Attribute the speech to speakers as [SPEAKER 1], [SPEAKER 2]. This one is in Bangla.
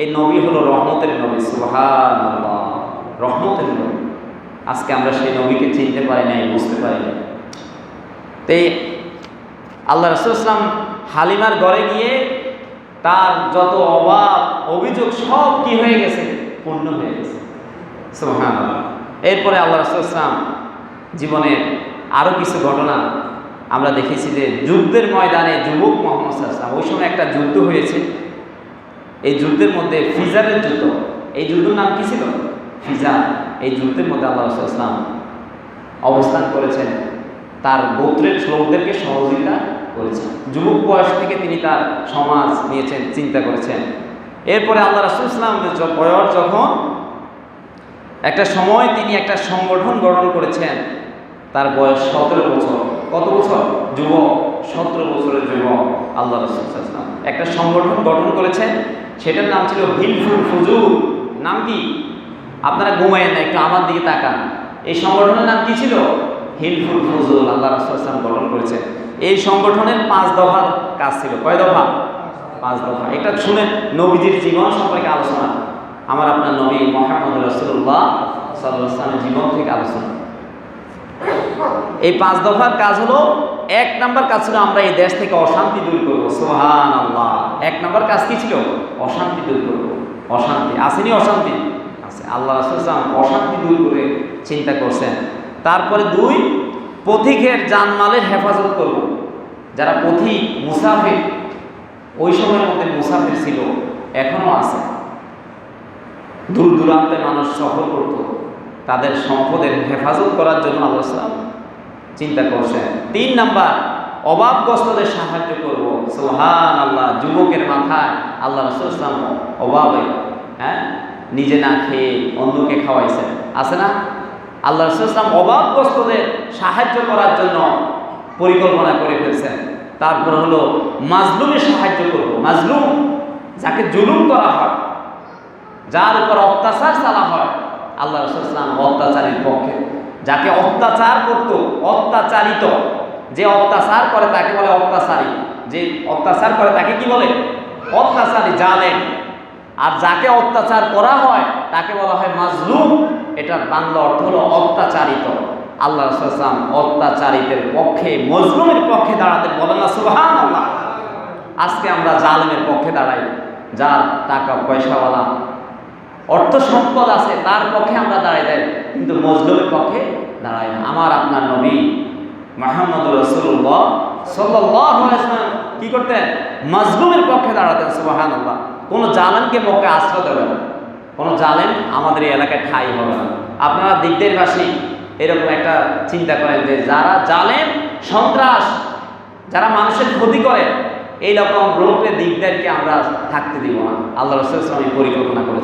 [SPEAKER 1] এই নবী হলো রহমতের নবী সুহান রহমতের নবী। আজকে আমরা সেই নবীকে চিনতে পারি নাই, বুঝতে পারি নাই। তো আল্লাহ রসুল ইসলাম হালিমার ঘরে গিয়ে তার যত অভাব অভিযোগ সব কি হয়ে গেছে? পূর্ণ হয়ে গেছে। সুবহান এরপরে আল্লাহ রসুল ইসলাম জীবনের আরও কিছু ঘটনা আমরা দেখেছি যে যুদ্ধের ময়দানে যুবক মোহাম্মদ ওই সময় একটা যুদ্ধ হয়েছে। এই যুদ্ধের মধ্যে ফিজারের যুদ্ধ। এই যুদ্ধের নাম কি ছিল? ফিজা এই যুদ্ধের মধ্যে আল্লাহ ইসলাম অবস্থান করেছেন। তার গোত্রের লোকদেরকে সহযোগিতা করেছেন। যুবক বয়স থেকে তিনি তার সমাজ নিয়েছেন, চিন্তা করেছেন। এরপরে আল্লাহ রাসুল ইসলাম বয়স যখন একটা সময় তিনি একটা সংগঠন গঠন করেছেন, তার বয়স সতেরো বছর। কত বছর? যুবক। সতেরো বছরের যুবক আল্লাহ রসুল ইসলাম একটা সংগঠন গঠন করেছেন সেটার নাম ছিল হিলফুল ফুজুর। নাম কি? আপনারা ঘুমায়েন না, একটু আমার দিকে তাকান। এই সংগঠনের নাম কি ছিল? হিলফুল ফুজুল আল্লাহ রসুল ইসলাম গঠন করেছে। এই সংগঠনের পাঁচ দফার কাজ ছিল। কয় দফা? পাঁচ দফা। এটা শুনে নবীজির জীবন সম্পর্কে আলোচনা। আমার আপনার নবী মোহাম্মদ রসুল্লাহ সাল্লামের জীবন থেকে আলোচনা। এই পাঁচ দফার কাজ হলো এক নাম্বার কাজ ছিল আমরা এই দেশ থেকে অশান্তি দূর করব সোহান আল্লাহ এক নাম্বার কাজ কি ছিল? অশান্তি দূর করব। অশান্তি। আসেনি অশান্তি? আছে আল্লাহ রাসুলাম অশান্তি দূর করে চিন্তা করছেন। তারপরে দুই, পথিকের জানমালের হেফাজত করব। যারা পথিক, মুসাফির, ওই সময়ের মধ্যে মুসাফির ছিল এখনও আছে। দূর দূরান্তে মানুষ সফর করত। তাদের সম্পদের হেফাজত করার জন্য আল্লাহ চিন্তা করছেন। তিন নাম্বার, অভাবগ্রস্তদের সাহায্য করব। সোহান আল্লাহ যুবকের মাথায় আল্লাহ রসুল ইসলাম অভাবে হ্যাঁ নিজে না খেয়ে অন্যকে খাওয়াইছেন। আছে না? আল্লাহ রসুল ইসলাম অভাবগ্রস্তদের সাহায্য করার জন্য পরিকল্পনা করে ফেলছেন। তারপর হলো, মাজলুমের সাহায্য করব। মাজলুম, যাকে জুলুম করা হয়, যার উপর অত্যাচার চালা হয়, আল্লাহ রসুলাম অত্যাচারের পক্ষে। যাকে অত্যাচার করত, অত্যাচারিত। যে অত্যাচার করে তাকে বলে অত্যাচারী। যে অত্যাচার করে তাকে কি বলে? অত্যাচারী জানেন আর যাকে অত্যাচার করা হয়, তাকে বলা হয় মাজলুম। এটার বাংলা অর্থ হলো অত্যাচারিত। আল্লাহ রসুলাম অত্যাচারিতের পক্ষে, মজলুমের পক্ষে দাঁড়াতে বলেন না আল্লাহ আজকে আমরা জালেমের পক্ষে দাঁড়াই, যার টাকা পয়সাওয়ালা অর্থ সম্পদ আছে, তার পক্ষে আমরা দাঁড়াই দেয় কিন্তু মজলুমের পক্ষে দাঁড়াই না। আমার আপনার নবী মাহমুদ রসুল্লাহ সাল্লাহ কি করতেন? মজলুমের পক্ষে দাঁড়াতেন সুবাহান আল্লাহ কোনো জালেমকে পক্ষে আশ্রয় দেবে না। কোনো জালেম আমাদের এলাকায় ঠাই হবে না। আপনারা দিকদের বাসী এরকম একটা চিন্তা করেন যে যারা জালেম, সন্ত্রাস, যারা মানুষের ক্ষতি করে, এই রকম রোগের দিকদারকে আমরা থাকতে দিব না। আল্লাহ রসুল ইসলাম পরিকল্পনা করেছে